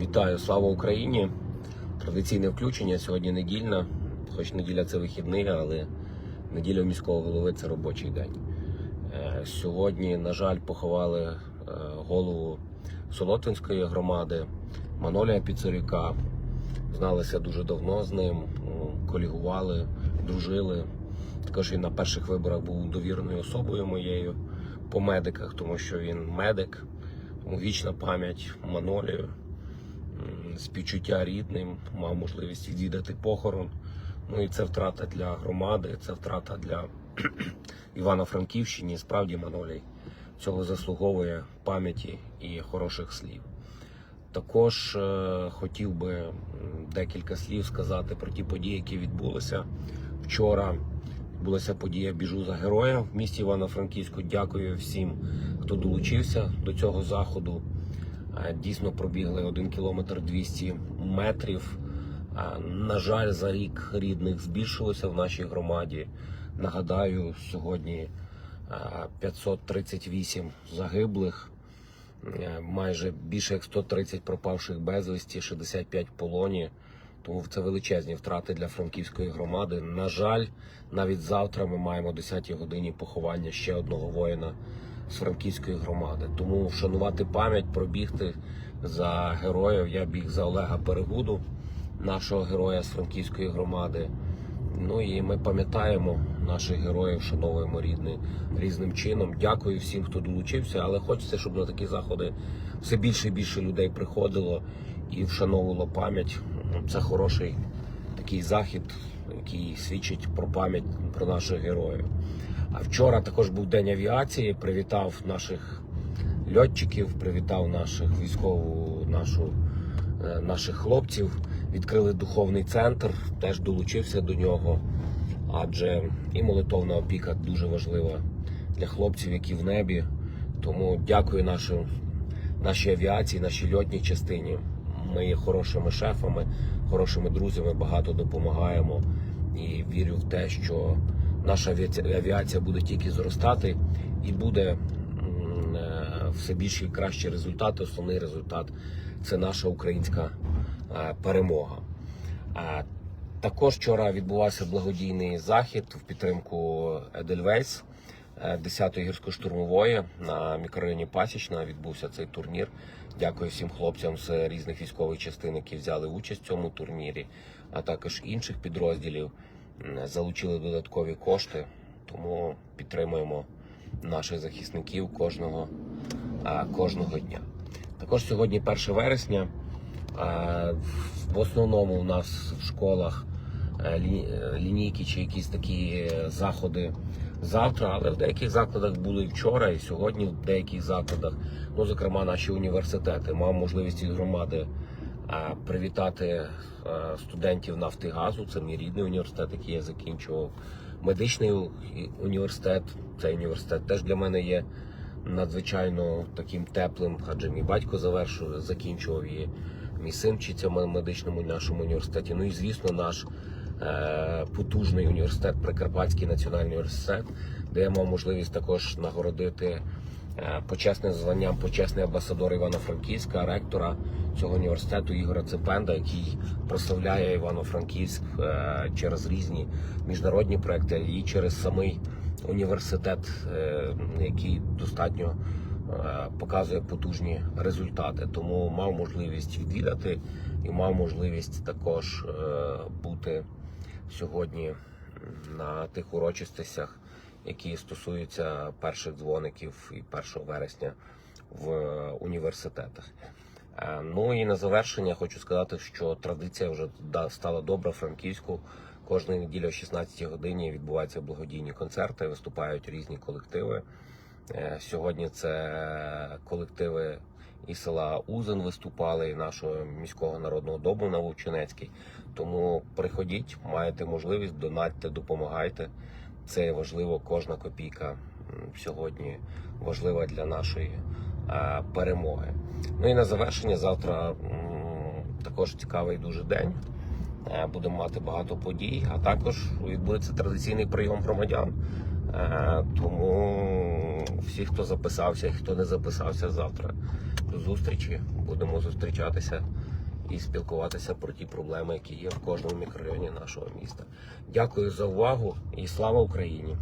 Вітаю, слава Україні! Традиційне включення сьогодні недільна. Хоч неділя це вихідний, але неділя у міського голови це робочий день. Е, Сьогодні, на жаль, поховали е, голову Солотвинської громади Манолія Піцарюка. Зналися дуже давно з ним, колігували, дружили. Також він на перших виборах був довіреною особою моєю по медиках, тому що він медик. Вічна пам'ять Манолію, співчуття рідним, мав можливість відвідати похорон. Ну і це втрата для громади, це втрата для Івано-Франківщини. Справді Манолій цього заслуговує пам'яті і хороших слів. Також е, хотів би декілька слів сказати про ті події, які відбулися вчора. Відбулася подія Біжу за героя в місті Івано-Франківську. Дякую всім, хто долучився до цього заходу. Дійсно пробігли 1 кілометр 200 метрів. На жаль, за рік рідних збільшилося в нашій громаді. Нагадаю, сьогодні е, 538 загиблих, е, майже більше як 130 пропавших безвісті, 65 в полоні. Тому це величезні втрати для франківської громади. На жаль, навіть завтра ми маємо о 10-й годині поховання ще одного воїна франківської громади. Тому вшанувати пам'ять, пробігти за героїв. Я біг за Олега Перегуду, нашого героя з франківської громади. Ну і ми пам'ятаємо наших героїв, вшановуємо рідни різним чином. Дякую всім, хто долучився, але хочеться, щоб на такі заходи все більше і більше людей приходило і вшановувало пам'ять. Це хороший такий захід, який свідчить про пам'ять про наших героїв. А вчора також був день авіації. Привітав наших льотчиків, привітав наших військову, нашу, е, наших хлопців. Відкрили духовний центр, теж долучився до нього. Адже і молитовна опіка дуже важлива для хлопців, які в небі. Тому дякую нашим, нашій авіації, нашій льотній частині. Ми є хорошими шефами, хорошими друзями, багато допомагаємо і вірю в те, що наша авіація- буде тільки зростати і буде е, все більші і кращі результати. Основний результат це наша українська е, перемога. Е, Також вчора відбувався благодійний захід в підтримку Едельвейс. 10-ї гірсько-штурмової на мікрорайоні Пасічна відбувся цей турнір. Дякую всім хлопцям з різних військових частин, які взяли участь в цьому турнірі, а також інших підрозділів залучили додаткові кошти. Тому підтримуємо наших захисників кожного, кожного дня. Також сьогодні 1 вересня. В основному у нас в школах е, лі- е, лінійки чи якісь такі е, заходи завтра, але в деяких закладах були і вчора, і сьогодні в деяких закладах, ну зокрема наші університети. Мав можливість від громади е, привітати е, студентів Нафтигазу. Це мій рідний університет, який я закінчував. Медичний університет. Цей університет теж для мене є надзвичайно таким теплим, адже мій батько завершив, закінчував її. Мій син вчиться в медичному нашому університеті. Ну і звісно, наш е, потужний університет, Прикарпатський національний університет, де я мав можливість також нагородити е, почесним званням почесний амбасадор Івано-Франківська, ректора цього університету Ігоря Цепенда, який прославляє Івано-Франківськ е, через різні міжнародні проекти і через самий університет, е, який достатньо показує потужні результати. Тому мав можливість відвідати і мав можливість також бути сьогодні на тих урочистостях, які стосуються перших дзвоників і 1 вересня в університетах. Е, Ну і на завершення хочу сказати, що традиція вже стала добра Франківську. Кожної неділі о 16 годині відбуваються благодійні концерти, виступають різні колективи. Е, Сьогодні це колективи і села Узен виступали, і нашого міського народного дому на Вовчинецький. Тому приходіть, маєте можливість, донатьте, допомагайте. Це важливо, кожна копійка сьогодні важлива для нашої е, перемоги. Ну і на завершення завтра також цікавий дуже день. Е, Будемо мати багато подій, а також відбудеться традиційний прийом громадян. Е, Тому всі, хто записався хто не записався завтра, до зустрічі. Будемо зустрічатися і спілкуватися про ті проблеми, які є в кожному мікрорайоні нашого міста. Дякую за увагу і слава Україні!